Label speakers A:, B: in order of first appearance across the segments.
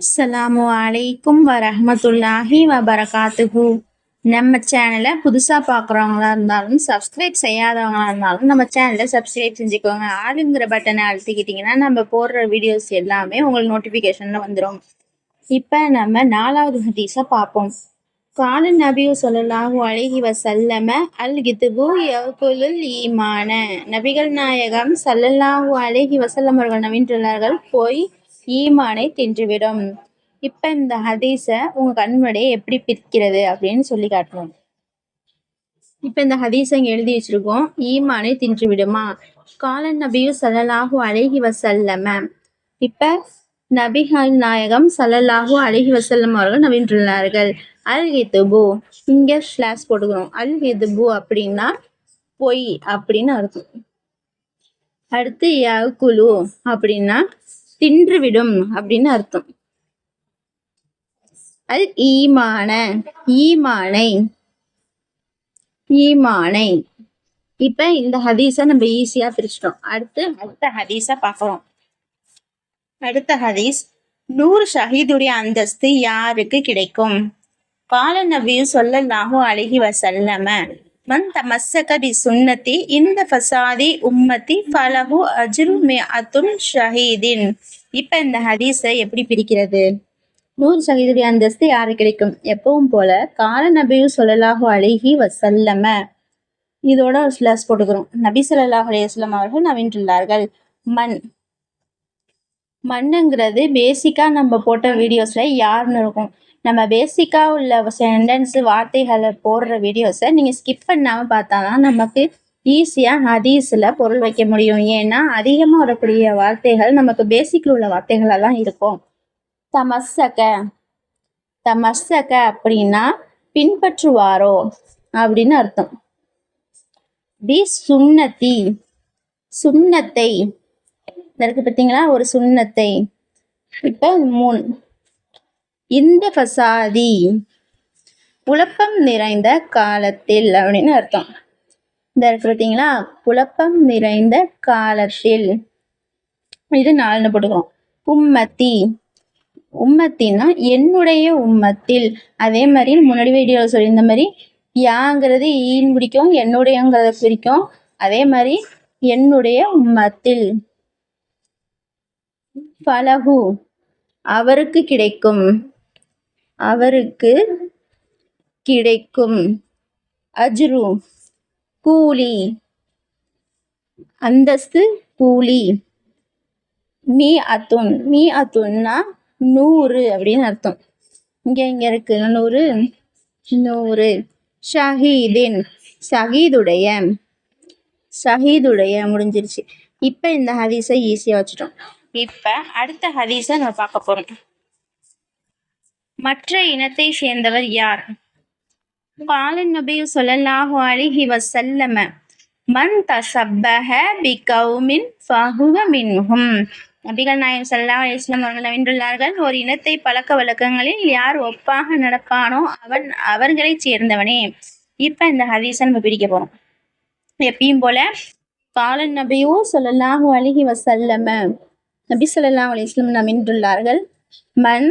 A: அஸ்லாமு அலைக்கும் வரஹ்மத்துல்லாஹி வபரகாத்துஹு நம்ம சேனலை புதுசாக பார்க்குறவங்களா இருந்தாலும் சப்ஸ்கிரைப் செய்யாதவங்களா இருந்தாலும் நம்ம சேனலை சப்ஸ்கிரைப் செஞ்சுக்கோங்க. ஆளுங்கிற பட்டனை அழுத்திக்கிட்டிங்கன்னா நம்ம போடுற வீடியோஸ் எல்லாமே உங்களுக்கு நோட்டிஃபிகேஷனில் வந்துடும் இப்போ நம்ம நாலாவது ஹதீஸை பார்ப்போம். கால நபி சொல்லலாஹு அழகி வசல்லம அல் கித்துபு யகுலுல் ஈமான. நபிகள் நாயகம் சல்லல்லாஹு அழகி வசல்லம் அவர்கள் நவீன்றுள்ளார்கள் போய் ஈமானை தின்றுவிடும். இப்ப இந்த ஹதீஸ உங்க கண்முடைய எப்படி பிரிக்கிறது அப்படின்னு சொல்லி காட்டணும் இப்ப இந்த ஹதீஸை எழுதி வச்சிருக்கோம். ஈமானை தின்று விடுமா காலன் நபியு சல்லல்லாஹு அழகி வசல்லம இப்ப நபிகள் நாயகம் சல்லல்லாஹு அழகி வசல்லம் அவர்கள் நவீன்றுள்ளார்கள் அல் ஹிதுபு. இங்க ஸ்லாஸ் போட்டுக்கணும். அல் ஹிதுபு அப்படின்னா பொய் அப்படின்னு அர்த்தம். அடுத்து யகுலு அப்படின்னா தின்றுவிடும் அப்படின்னு அர்த்தம். அல் ஈமான ஈமானை ஈமானை. இப்ப இந்த ஹதீஸ நம்ம ஈஸியா பிரிச்சிட்டோம். அடுத்து அடுத்த ஹதீஸ பாக்குறோம் அடுத்த ஹதீஸ் நூறு ஷஹீதுடைய அந்தஸ்து யாருக்கு கிடைக்கும்? கால நபியும் சொல்லல்லாஹு அழகி வசல்லம மன் தமஸ்ஸக பி சுன்னத்தி இந்த ஃபசாதி உம்மத்தி ஃபலஹு அஜ்ரு மிஅத்துன் ஷஹீதின். இப்ப இந்த ஹதீஸை எப்படி பிரிக்கிறது? நூறு சகிதுடைய அந்தஸ்து யாரு கிடைக்கும்? எப்பவும் போல கால நபியு சொல்லலாஹு அழகி வசல்லம இதோட ஒரு ஸ்லாஸ் போட்டுக்கிறோம். நபி ஸல்லல்லாஹு அலையம் அவர்கள் நவீன்றுள்ளார்கள். மண். மண்ணுங்கிறது பேசிக்கா நம்ம போட்ட வீடியோஸ்ல யாருன்னு இருக்கும். நம்ம பேசிக்கா உள்ள சென்டென்ஸ் வார்த்தைகளை போடுற வீடியோஸை நீங்க ஸ்கிப் பண்ணாம பார்த்தாதான் நமக்கு ஈஸியா ஹதீஸில் பொருள் வைக்க முடியும். ஏன்னா அதிகமா வரக்கூடிய வார்த்தைகள் நமக்கு பேசிக்ல உள்ள வார்த்தைகளா தான் இருக்கும். தமசக தமசக அப்படின்னா பின்பற்றுவாரோ அப்படின்னு அர்த்தம். பி சுன்னத்தி. சுண்ணத்தை இருக்கு பார்த்தீங்களா? ஒரு சுண்ணத்தை இப்போ மூணு இந்த ஃபசாதி குழப்பம் நிறைந்த காலத்தில் அப்படின்னு அர்த்தம். இந்த இருக்கு பார்த்தீங்களா குழப்பம் நிறைந்த காலத்தில். இது நாலுன்னு போட்டுக்கிறோம்? உம்மத்தி. உம்மத்தின்னா என்னுடைய உம்மத்தில். அதே மாதிரி முன்னாடி வீடியோவில் சொல்லியிருந்த மாதிரி யாங்கிறது ஈன் பிடிக்கும் என்னுடையங்கிறத பிரிக்கும். அதே மாதிரி என்னுடைய உம்மத்தில். பலகு அவருக்கு கிடைக்கும். அவருக்கு கிடைக்கும். அஜ்ரு கூலி அந்தஸ்து கூலி. மீ அத்துன் மீ அத்துன்னா நூறு அப்படின்னு அர்த்தம். இங்கே இங்கே இருக்கு நூறு நூறு. ஷஹீதின் ஷஹீதுடைய ஷஹீதுடைய முடிஞ்சிருச்சு. இப்போ இந்த ஹதீஸை ஈஸியாக வச்சுட்டோம். இப்போ அடுத்த ஹதீஸை நம்ம பார்க்க போகிறோம் மற்ற இனத்தை சேர்ந்தவர் யார்? காலன் நபி சொல்லல்லாஹு அலிஹி வசல்லம மன் தசப்பஹ பி கௌமின் ஃபஹுவ மின்ஹும். நபிகள் நாயம் சல்லா அலிஸ்லாம் அவர்கள் வென்றுள்ளார்கள் ஒரு இனத்தை பழக்க வழக்கங்களில் யார் ஒப்பாக நடப்பானோ அவன் அவர்களைச் சேர்ந்தவனே. இப்போ இந்த ஹதீஸை நம்ம பிடிக்க போகிறோம் எப்பயும் போல காலன் நபியோ சொல்லல்லாஹு அலிஹி வசல்லம நபி சொல்லல்லாஹு அலிஸ்லம் நாம் வென்றுள்ளார்கள் மண்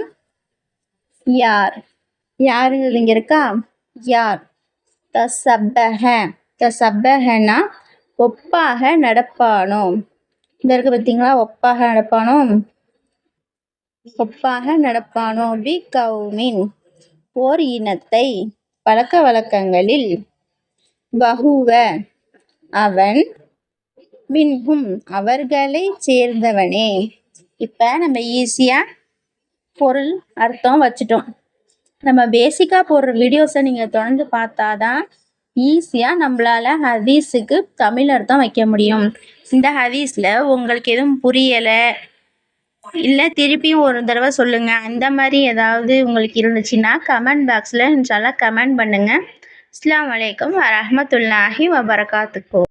A: யார்? யாருங்கிறது இங்கே இருக்கா? யார்? தசப்பஹ தசப்பஹனா ஒப்பாக நடப்பானோ? இந்த இருக்கு பார்த்தீங்களா ஒப்பாக நடப்பானோ? ஒப்பாக நடப்பானோ? பி கவுமின் ஓர் இனத்தை பழக்க வழக்கங்களில் பகுவ அவன் மின்ஹும் அவர்களை சேர்ந்தவனே. இப்போ நம்ம ஈஸியாக பொருள் அர்த்தம் வச்சுட்டோம். நம்ம பேசிக்காக போடுற வீடியோஸை நீங்கள் தொடர்ந்து பார்த்தா தான் ஈஸியாக நம்மளால் ஹதீஸுக்கு தமிழ் அர்த்தம் வைக்க முடியும். இந்த ஹதீஸில் உங்களுக்கு எதுவும் புரியலை? இல்லை திருப்பியும் ஒரு தடவை சொல்லுங்கள் அந்த மாதிரி ஏதாவது உங்களுக்கு இருந்துச்சுன்னா கமெண்ட் பாக்ஸில் இன்ஷால்லாம் கமெண்ட் பண்ணுங்கள் அஸ்லாம் வலைக்கம் வரமத்துல்லாஹி வபரகாத்துக்கோ